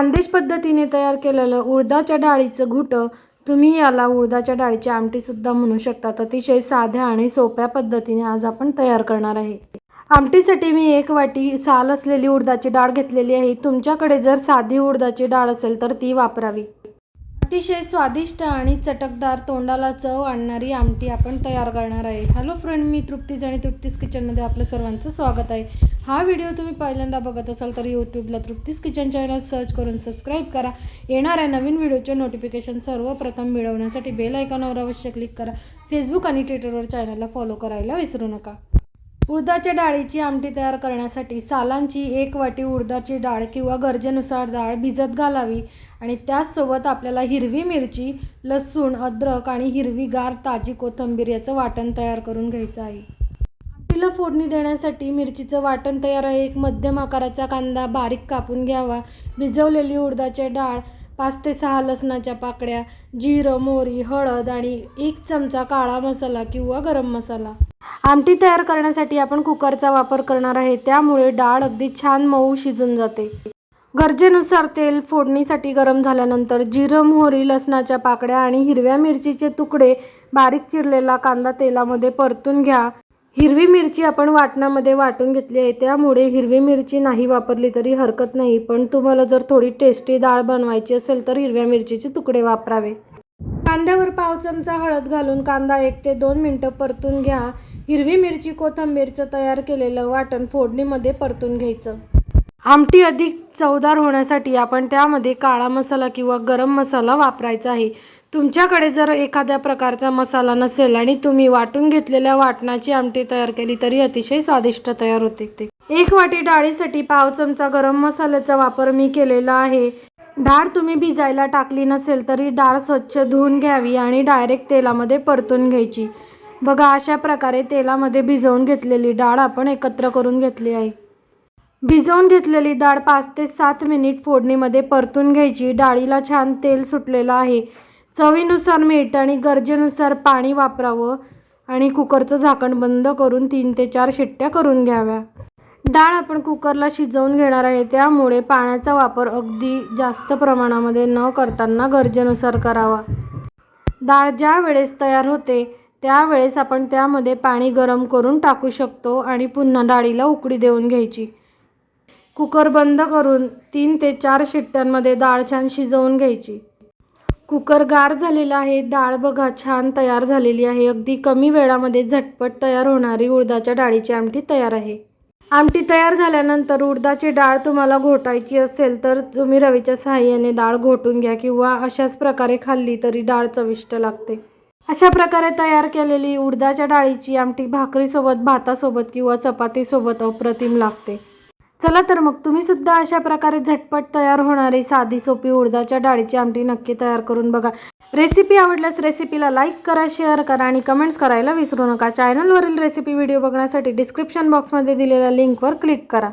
खानदेश पद्धतीने तयार केलेलं उडदाच्या डाळीचं घुटं तुम्ही याला उडदाच्या डाळीची आमटीसुद्धा म्हणू शकता. अतिशय साध्या आणि सोप्या पद्धतीने आज आपण तयार करणार आहे. आमटीसाठी मी एक वाटी साल असलेली उडदाची डाळ घेतलेली आहे. तुमच्याकडे जर साधी उडदाची डाळ असेल तर ती वापरावी. अतिशय स्वादिष्ट आणि चटकदार तोंडाला चव आणणारी आमटी आपण तयार करणार आहे. हॅलो फ्रेंड मी तृप्तीज आणि तृप्तीज किचनमध्ये आपलं सर्वांचं स्वागत आहे. हा व्हिडिओ तुम्ही पहिल्यांदा बघत असाल तर यूट्यूबला तृप्तीज किचन चॅनल सर्च करून सबस्क्राईब करा. येणाऱ्या नवीन व्हिडिओचे नोटिफिकेशन सर्वप्रथम मिळवण्यासाठी बेल आयकॉनवर अवश्य क्लिक करा. फेसबुक आणि ट्विटरवर चॅनलला फॉलो करायला विसरू नका. उडदाच्या डाळीची आमटी तयार करण्यासाठी सालांची एक वाटी उडदाची डाळ किंवा गरजेनुसार डाळ भिजत घालावी आणि त्याचसोबत आपल्याला हिरवी मिरची लसूण अद्रक आणि हिरवीगार ताजी कोथिंबीर याचं वाटण तयार करून घ्यायचं आहे. आमटीला फोडणी देण्यासाठी मिरचीचं वाटण तयार आहे. एक मध्यम आकाराचा कांदा बारीक कापून घ्यावा. भिजवलेली उडदाची डाळ पाच ते सहा लसणाच्या पाकड्या जिरं मोहरी हळद आणि एक चमचा काळा मसाला किंवा गरम मसाला. आमटी तयार करण्यासाठी आपण कुकरचा वापर करणार आहे. त्यामुळे डाळ अगदी छान मऊ शिजून जाते. गरजेनुसार तेल फोडणीसाठी गरम झाल्यानंतर जिरं मोहरी लसणाच्या पाकड्या आणि हिरव्या मिरचीचे तुकडे बारीक चिरलेला कांदा तेलामध्ये परतून घ्या. हिरवी मिरची आपण वाटणामध्ये वाटून घेतली आहे. त्यामुळे हिरवी मिरची नाही वापरली तरी हरकत नाही. पण तुम्हाला जर थोडी टेस्टी डाळ बनवायची असेल तर हिरव्या मिरचीचे तुकडे वापरावे. कांद्यावर पाव चमचा हळद घालून कांदा एक ते दोन मिनटं परतून घ्या. हिरवी मिरची कोथिंबीरचं तयार केलेलं वाटण फोडणीमध्ये परतून घ्यायचं. आमटी अधिक चवदार होण्यासाठी आपण त्यामध्ये काळा मसाला किंवा गरम मसाला वापरायचा आहे. तुमच्याकडे जर एखाद्या प्रकारचा मसाला नसेल आणि तुम्ही वाटून घेतलेल्या वाटणाची आमटी तयार केली तरी अतिशय स्वादिष्ट तयार होते ते. एक वाटी डाळीसाठी पाव चमचा गरम मसाल्याचा वापर मी केलेला आहे. डाळ तुम्ही भिजायला टाकली नसेल तरी डाळ स्वच्छ धुवून घ्यावी आणि डायरेक्ट तेलामध्ये परतून घ्यायची. बघा अशा प्रकारे तेलामध्ये भिजवून घेतलेली डाळ आपण एकत्र करून घेतली आहे. भिजवून घेतलेली डाळ पाच ते सात मिनिट फोडणीमध्ये परतून घ्यायची. डाळीला छान तेल सुटलेलं आहे. चवीनुसार मीठ आणि गरजेनुसार पाणी वापरावं आणि कुकरचं झाकण बंद करून तीन ते चार शिट्ट्या करून घ्याव्या. डाळ आपण कुकरला शिजवून घेणार आहे. त्यामुळे पाण्याचा वापर अगदी जास्त प्रमाणामध्ये न करताना गरजेनुसार करावा. डाळ ज्या वेळेस तयार होते त्यावेळेस आपण त्यामध्ये पाणी गरम करून टाकू शकतो आणि पुन्हा डाळीला उकडी देऊन घ्यायची. कुकर बंद करून तीन ते चार शिट्ट्यांमध्ये डाळ छान शिजवून घ्यायची. कुकर गार झालेला आहे. डाळ बघा छान तयार झालेली आहे. अगदी कमी वेळामध्ये झटपट तयार होणारी उडदाच्या डाळीची आमटी तयार आहे. आमटी तयार झाल्यानंतर उडदाची डाळ तुम्हाला घोटायची असेल तर तुम्ही रवीच्या सहाय्याने डाळ घोटून घ्या किंवा अशाच प्रकारे खाल्ली तरी डाळ चविष्ट लागते. अशा प्रकारे तयार केलेली उडदाच्या डाळीची आमटी भाकरीसोबत भातासोबत किंवा चपातीसोबत अप्रतिम लागते. चला तर मग तुम्ही सुद्धा अशा प्रकारे झटपट तयार होणारी साधी सोपी उडदाच्या डाळीची आमटी नक्की तयार करून बघा. रेसिपी आवडल्यास रेसिपीला लाईक करा शेअर करा आणि कमेंट्स करायला विसरू नका. चॅनलवरील रेसिपी व्हिडिओ बघण्यासाठी डिस्क्रिप्शन बॉक्समध्ये दिलेल्या लिंकवर क्लिक करा.